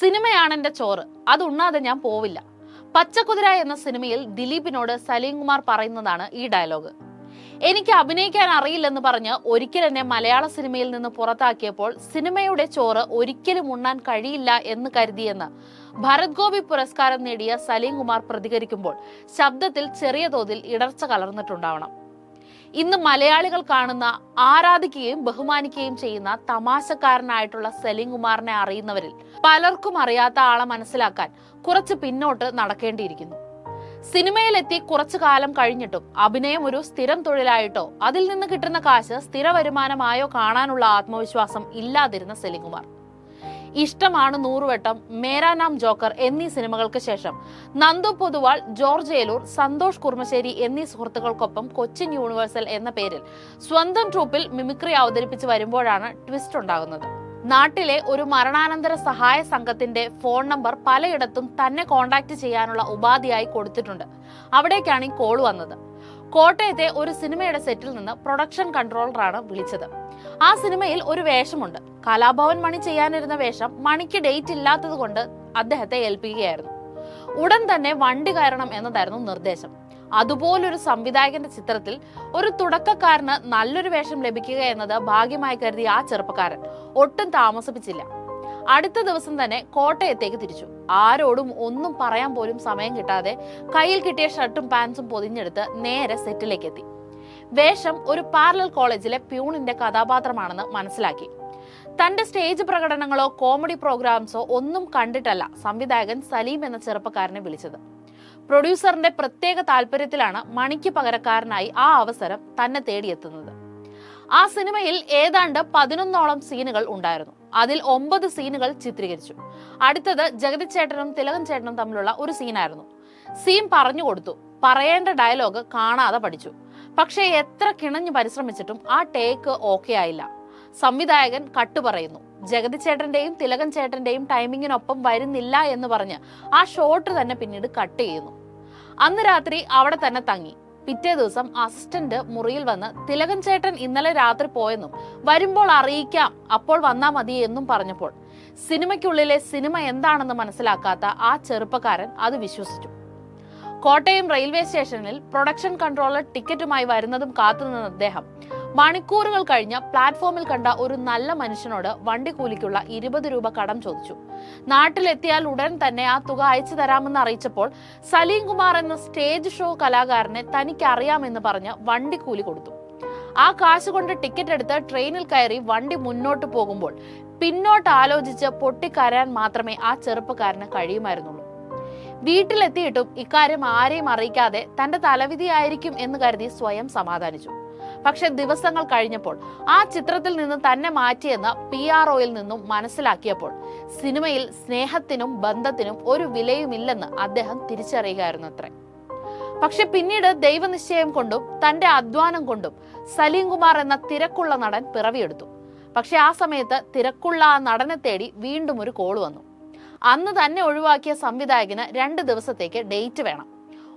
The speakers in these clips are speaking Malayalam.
സിനിമയാണ് എന്റെ ചോറ്. അത് ഉണ്ണാതെ ഞാൻ പോവില്ല. പച്ചക്കുതിര എന്ന സിനിമയിൽ ദിലീപിനോട് സലീം കുമാർ പറയുന്നതാണ് ഈ ഡയലോഗ്. എനിക്ക് അഭിനയിക്കാൻ അറിയില്ലെന്ന് പറഞ്ഞ് ഒരിക്കൽ എന്നെ മലയാള സിനിമയിൽ നിന്ന് പുറത്താക്കിയപ്പോൾ സിനിമയുടെ ചോറ് ഒരിക്കലും ഉണ്ണാൻ കഴിയില്ല എന്ന് കരുതിയെന്ന് ഭരത് ഗോപി പുരസ്കാരം നേടിയ സലീം കുമാർ പ്രതികരിക്കുമ്പോൾ ശബ്ദത്തിൽ ചെറിയ തോതിൽ ഇടർച്ച കലർന്നിട്ടുണ്ടാവണം. ഇന്ന് മലയാളികൾ കാണുന്ന ആരാധിക്കുകയും ബഹുമാനിക്കുകയും ചെയ്യുന്ന തമാശക്കാരനായിട്ടുള്ള സലീം കുമാറിനെ അറിയുന്നവരിൽ പലർക്കും അറിയാത്ത ആളെ മനസ്സിലാക്കാൻ കുറച്ച് പിന്നോട്ട് നടക്കേണ്ടിയിരിക്കുന്നു. സിനിമയിലെത്തി കുറച്ചു കാലം കഴിഞ്ഞിട്ടും അഭിനയം ഒരു സ്ഥിരം തൊഴിലായിട്ടോ അതിൽ നിന്ന് കിട്ടുന്ന കാശ് സ്ഥിര വരുമാനമായോ കാണാനുള്ള ആത്മവിശ്വാസം ഇല്ലാതിരുന്ന സലിംകുമാർ ഇഷ്ടമാണ് നൂറുവട്ടം മേരാ നാം ജോക്കർ എന്നീ സിനിമകൾക്ക് ശേഷം. നന്ദു പൊതുവാൾ ജോർജ് ഏലൂർ സന്തോഷ് കുർമശ്ശേരി എന്നീ സുഹൃത്തുക്കൾക്കൊപ്പം കൊച്ചിൻ യൂണിവേഴ്സൽ എന്ന പേരിൽ സ്വന്തം ട്രൂപ്പിൽ മിമിക്രി അവതരിപ്പിച്ച് വരുമ്പോഴാണ് ട്വിസ്റ്റ് ഉണ്ടാകുന്നത്. നാട്ടിലെ ഒരു മരണാനന്തര സഹായ സംഘത്തിന്റെ ഫോൺ നമ്പർ പലയിടത്തും തന്നെ കോണ്ടാക്ട് ചെയ്യാനുള്ള ഉപാധിയായി കൊടുത്തിട്ടുണ്ട്. അവിടേക്കാണ് ഈ കോൾ വന്നത്. കോട്ടയത്തെ ഒരു സിനിമയുടെ സെറ്റിൽ നിന്ന് പ്രൊഡക്ഷൻ കൺട്രോളറാണ് വിളിച്ചത്. ആ സിനിമയിൽ ഒരു വേഷമുണ്ട്. കലാഭവൻ മണി ചെയ്യാനിരുന്ന വേഷം മണിക്ക് ഡേറ്റ് ഇല്ലാത്തത് കൊണ്ട് അദ്ദേഹത്തെ ഏൽപ്പിക്കുകയായിരുന്നു. ഉടൻ തന്നെ വണ്ടി കയറണം എന്നതായിരുന്നു നിർദ്ദേശം. അതുപോലൊരു സംവിധായകന്റെ ചിത്രത്തിൽ ഒരു തുടക്കക്കാരന് നല്ലൊരു വേഷം ലഭിക്കുക എന്നത് ഭാഗ്യമായി കരുതിയ ആ ചെറുപ്പക്കാരൻ ഒട്ടും താമസിപ്പിച്ചില്ല. അടുത്ത ദിവസം തന്നെ കോട്ടയത്തേക്ക് തിരിച്ചു. ആരോടും ഒന്നും പറയാൻ പോലും സമയം കിട്ടാതെ കയ്യിൽ കിട്ടിയ ഷർട്ടും പാൻസും പൊതിഞ്ഞെടുത്ത് നേരെ സെറ്റിലേക്ക് എത്തി വേഷം ഒരു പാരലൽ കോളേജിലെ പ്യൂണിന്റെ കഥാപാത്രമാണെന്ന് മനസ്സിലാക്കി. തന്റെ സ്റ്റേജ് പ്രകടനങ്ങളോ കോമഡി പ്രോഗ്രാംസോ ഒന്നും കണ്ടിട്ടല്ല സംവിധായകൻ സലീം എന്ന ചെറുപ്പക്കാരനെ വിളിച്ചത്. പ്രൊഡ്യൂസറിന്റെ പ്രത്യേക താല്പര്യത്തിലാണ് മണിക്ക് പകരക്കാരനായി ആ അവസരം തന്നെ തേടിയെത്തുന്നത്. ആ സിനിമയിൽ ഏതാണ്ട് പതിനൊന്നോളം സീനുകൾ ഉണ്ടായിരുന്നു. അതിൽ ഒമ്പത് സീനുകൾ ചിത്രീകരിച്ചു. അടുത്തത് ജഗതി ചേട്ടനും തിലകൻ ചേട്ടനും തമ്മിലുള്ള ഒരു സീനായിരുന്നു. സീൻ പറഞ്ഞു കൊടുത്തു. പറയേണ്ട ഡയലോഗ് കാണാതെ പഠിച്ചു. പക്ഷേ എത്ര കിണഞ്ഞു പരിശ്രമിച്ചിട്ടും ആ ടേക്ക് ഓക്കെ ആയില്ല. സംവിധായകൻ കട്ട് പറയുന്നു. ജഗതി ചേട്ടന്റെയും തിലകൻ ചേട്ടന്റെയും ടൈമിങ്ങിനൊപ്പം വരുന്നില്ല എന്ന് പറഞ്ഞ് ആ ഷോട്ട് തന്നെ പിന്നീട് കട്ട് ചെയ്യുന്നു. അന്ന് രാത്രി അവിടെ തന്നെ തങ്ങി. പിറ്റേ ദിവസം അസിസ്റ്റന്റ് മുറിയിൽ വന്ന് തിലകൻ ചേട്ടൻ ഇന്നലെ രാത്രി പോയെന്നും വരുമ്പോൾ അറിയിക്കാം അപ്പോൾ വന്നാ മതി എന്നും പറഞ്ഞപ്പോൾ. സിനിമയ്ക്കുള്ളിലെ സിനിമ എന്താണെന്ന് മനസ്സിലാക്കാത്ത ആ ചെറുപ്പക്കാരൻ അത് വിശ്വസിച്ചു. കോട്ടയം റെയിൽവേ സ്റ്റേഷനിൽ പ്രൊഡക്ഷൻ കൺട്രോളർ ടിക്കറ്റുമായി വരുന്നതും കാത്തുനിന്ന അദ്ദേഹം. മണിക്കൂറുകൾ കഴിഞ്ഞ പ്ലാറ്റ്ഫോമിൽ കണ്ട ഒരു നല്ല മനുഷ്യനോട് വണ്ടി കൂലിക്കുള്ള ഇരുപത് രൂപ കടം ചോദിച്ചു. നാട്ടിലെത്തിയാൽ ഉടൻ തന്നെ ആ തുക അയച്ചു തരാമെന്ന് അറിയിച്ചപ്പോൾ സലീം കുമാർ എന്ന സ്റ്റേജ് ഷോ കലാകാരനെ തനിക്കറിയാമെന്ന് പറഞ്ഞ് വണ്ടി കൂലി കൊടുത്തു. ആ കാശ് കൊണ്ട് ടിക്കറ്റ് എടുത്ത് ട്രെയിനിൽ കയറി വണ്ടി മുന്നോട്ട് പോകുമ്പോൾ പിന്നോട്ട് ആലോചിച്ച് പൊട്ടിക്കരയാൻ മാത്രമേ ആ ചെറുപ്പക്കാരന് കഴിയുമായിരുന്നുള്ളൂ. വീട്ടിലെത്തിയിട്ടും ഇക്കാര്യം ആരെയും അറിയിക്കാതെ തന്റെ തലവിധിയായിരിക്കും എന്ന് കരുതി സ്വയം സമാധാനിച്ചു. പക്ഷെ ദിവസങ്ങൾ കഴിഞ്ഞപ്പോൾ ആ ചിത്രത്തിൽ നിന്ന് തന്നെ മാറ്റിയെന്ന് പി ആർ ഒയിൽ നിന്നും മനസ്സിലാക്കിയപ്പോൾ സിനിമയിൽ സ്നേഹത്തിനും ബന്ധത്തിനും ഒരു വിലയുമില്ലെന്ന് അദ്ദേഹം തിരിച്ചറിയുകയായിരുന്നു അത്രേ. പക്ഷെ പിന്നീട് ദൈവനിശ്ചയം കൊണ്ടും തന്റെ അധ്വാനം കൊണ്ടും സലീം കുമാർ എന്ന തിരക്കുള്ള നടൻ പിറവിയെടുത്തു. പക്ഷെ ആ സമയത്ത് തിരക്കുള്ള ആ നടനെ തേടി വീണ്ടും ഒരു കോൾ വന്നു. അന്ന് തന്നെ ഒഴിവാക്കിയ സംവിധായകന് രണ്ട് ദിവസത്തേക്ക് ഡേറ്റ് വേണം.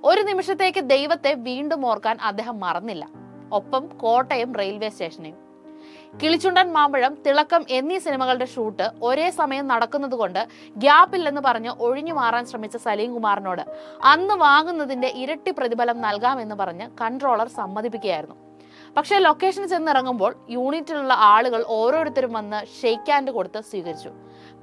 ഒരു നിമിഷത്തേക്ക് ദൈവത്തെ വീണ്ടും ഓർക്കാൻ അദ്ദേഹം മറന്നില്ല. ഒപ്പം കോട്ടയം റെയിൽവേ സ്റ്റേഷനെയും കിളിച്ചുണ്ടൻ മാമ്പഴം തിളക്കം എന്നീ സിനിമകളുടെ ഷൂട്ട് ഒരേ സമയം നടക്കുന്നതുകൊണ്ട് ഗ്യാപ്പില്ലെന്ന് പറഞ്ഞ് ഒഴിഞ്ഞു മാറാൻ ശ്രമിച്ച സലീം കുമാറിനോട് അന്ന് വാങ്ങുന്നതിന്റെ ഇരട്ടി പ്രതിഫലം നൽകാമെന്ന് പറഞ്ഞ് കൺട്രോളർ സമ്മതിപ്പിക്കുകയായിരുന്നു. പക്ഷേ ലൊക്കേഷനിൽ ചെന്നിറങ്ങുമ്പോൾ യൂണിറ്റിലുള്ള ആളുകൾ ഓരോരുത്തരും വന്ന് ഷെയ്ക്ക് ഹാൻഡ് കൊടുത്ത് സ്വീകരിച്ചു.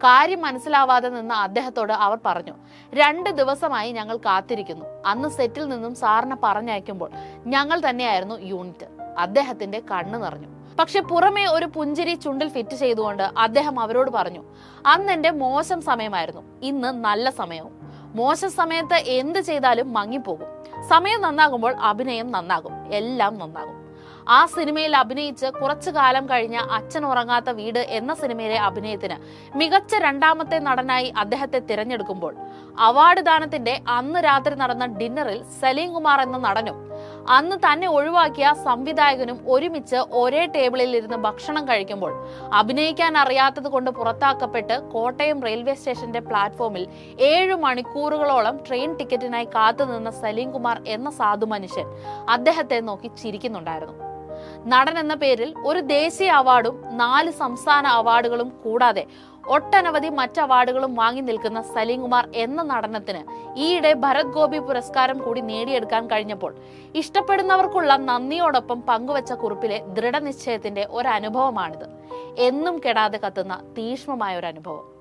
കാര്യം മനസ്സിലാവാതെ നിന്ന് അദ്ദേഹത്തോട് അവർ പറഞ്ഞു രണ്ട് ദിവസമായി ഞങ്ങൾ കാത്തിരിക്കുന്നു. അന്ന് സെറ്റിൽ നിന്നും സാറിനെ പറഞ്ഞയക്കുമ്പോൾ ഞങ്ങൾ തന്നെയായിരുന്നു യൂണിറ്റ്. അദ്ദേഹത്തിന്റെ കണ്ണു നിറഞ്ഞു. പക്ഷെ പുറമേ ഒരു പുഞ്ചിരി ചുണ്ടിൽ ഫിറ്റ് ചെയ്തുകൊണ്ട് അദ്ദേഹം അവരോട് പറഞ്ഞു അന്ന് എന്റെ മോശം സമയമായിരുന്നു. ഇന്ന് നല്ല സമയവും. മോശം സമയത്ത് എന്ത് ചെയ്താലും മങ്ങിപ്പോകും. സമയം നന്നാകുമ്പോൾ അഭിനയം നന്നാകും. എല്ലാം നന്നാകും. ആ സിനിമയിൽ അഭിനയിച്ച് കുറച്ചു കാലം കഴിഞ്ഞ അച്ഛൻ ഉറങ്ങാത്ത വീട് എന്ന സിനിമയിലെ അഭിനയത്തിന് മികച്ച രണ്ടാമത്തെ നടനായി അദ്ദേഹത്തെ തിരഞ്ഞെടുക്കുമ്പോൾ അവാർഡ് ദാനത്തിന്റെ അന്ന് രാത്രി നടന്ന ഡിന്നറിൽ സലീം കുമാർ എന്ന നടനും അന്ന് തന്നെ ഒഴിവാക്കിയ സംവിധായകനും ഒരുമിച്ച് ഒരേ ടേബിളിൽ ഇരുന്ന് ഭക്ഷണം കഴിക്കുമ്പോൾ അഭിനയിക്കാൻ അറിയാത്തത് കൊണ്ട് പുറത്താക്കപ്പെട്ട് കോട്ടയം റെയിൽവേ സ്റ്റേഷന്റെ പ്ലാറ്റ്ഫോമിൽ ഏഴു മണിക്കൂറുകളോളം ട്രെയിൻ ടിക്കറ്റിനായി കാത്തുനിന്ന സലീം കുമാർ എന്ന സാധു മനുഷ്യൻ അദ്ദേഹത്തെ നോക്കി ചിരിക്കുന്നുണ്ടായിരുന്നു. നടൻ എന്ന പേരിൽ ഒരു ദേശീയ അവാർഡും നാല് സംസ്ഥാന അവാർഡുകളും കൂടാതെ ഒട്ടനവധി മറ്റ് അവാർഡുകളും വാങ്ങി നിൽക്കുന്ന സലീം കുമാർ എന്ന നടനത്തിന് ഈയിടെ ഭരത് ഗോപി പുരസ്കാരം കൂടി നേടിയെടുക്കാൻ കഴിഞ്ഞപ്പോൾ ഇഷ്ടപ്പെടുന്നവർക്കുള്ള നന്ദിയോടൊപ്പം പങ്കുവച്ച കുറിപ്പിലെ ദൃഢനിശ്ചയത്തിന്റെ ഒരു അനുഭവമാണിത്. എന്നും കെടാതെ കത്തുന്ന തീക്ഷ്ണമായ ഒരു അനുഭവം.